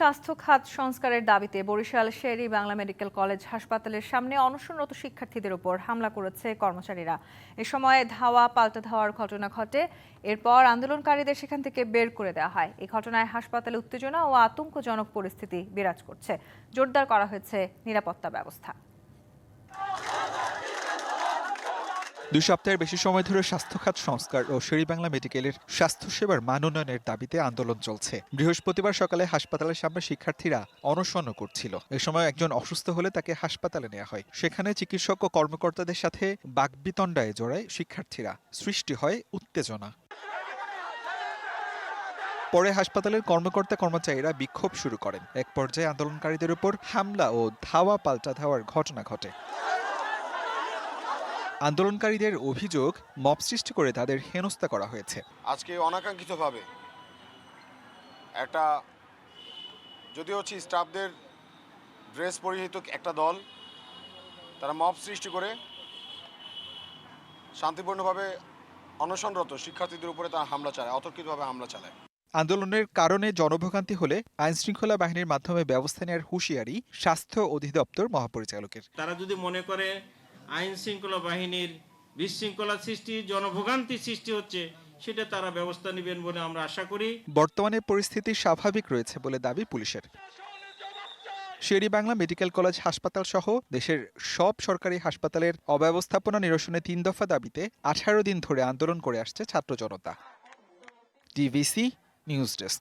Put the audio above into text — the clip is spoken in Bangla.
স্বাস্থ্য খাত সংস্কারের দাবিতে বরিশাল শেরি বাংলা মেডিকেল কলেজ হাসপাতালের সামনে অনশনরত শিক্ষার্থীদের উপর হামলা করেছে কর্মচারীরা। এ সময় ধাওয়া, পাল্টা ধাওয়ার ঘটনা ঘটে। এরপর আন্দোলনকারীদের সেখান থেকে বের করে দেওয়া হয়। এই ঘটনায় হাসপাতালে উত্তেজনা ও আতঙ্কজনক পরিস্থিতি বিরাজ করছে। জোরদার করা হয়েছে নিরাপত্তা ব্যবস্থা। দুই সপ্তাহের বেশি সময় ধরে স্বাস্থ্য খাত সংস্কার ও শেরিবাংলা মেডিকেলের স্বাস্থ্যসেবার মান উন্নয়নের দাবিতে আন্দোলন চলছে। বৃহস্পতিবার সকালে হাসপাতালের সামনে শিক্ষার্থীরা অনশন করছিল। এ সময় একজন অসুস্থ হলে তাকে হাসপাতালে নেওয়া হয়। সেখানে চিকিৎসক ও কর্মকর্তাদের সাথে বাকবিতণ্ডায় জড়ায় শিক্ষার্থীরা। সৃষ্টি হয় উত্তেজনা। পরে হাসপাতালের কর্মকর্তা কর্মচারীরা বিক্ষোভ শুরু করেন। এক পর্যায়ে আন্দোলনকারীদের উপর হামলা ও ধাওয়া পাল্টা ধাওয়ার ঘটনা ঘটে। আন্দোলনকারীদের অভিযোগ মব সৃষ্টি করে তাদের হেনস্থা করা হয়েছে। আজকে অনাকাঙ্ক্ষিতভাবে একটা যদি হচ্ছে স্টাফদের ড্রেস পরিহিত একটা দল তারা মব সৃষ্টি করে শান্তিপূর্ণভাবে অনশনরত শিক্ষার্থীদের উপরে তারা হামলা চালায় অতর্কিতভাবে হামলা চালায়। আন্দোলনের কারণে জনভোগান্তি হলে আইন শৃঙ্খলা বাহিনীর মাধ্যমে ব্যবস্থা নেওয়ার হুঁশিয়ারি স্বাস্থ্য অধিদপ্তর মহাপরিচালকের। তারা যদি মনে করে আইন শৃঙ্খলা বাহিনীর বিশৃঙ্খলা সৃষ্টি, জনভোগান্তি সৃষ্টি হচ্ছে, সেটা তারা ব্যবস্থা নেবেন বলে আমরা আশা করি। বর্তমানে পরিস্থিতি স্বাভাবিক রয়েছে বলে দাবি পুলিশের। শেরি বাংলা মেডিকেল কলেজ হাসপাতাল সহ দেশের সব সরকারি হাসপাতালের অব্যবস্থাপনা নিরসনে তিন দফা দাবিতে আঠারো দিন ধরে আন্দোলন করে আসছে ছাত্র জনতা। DVC news desk.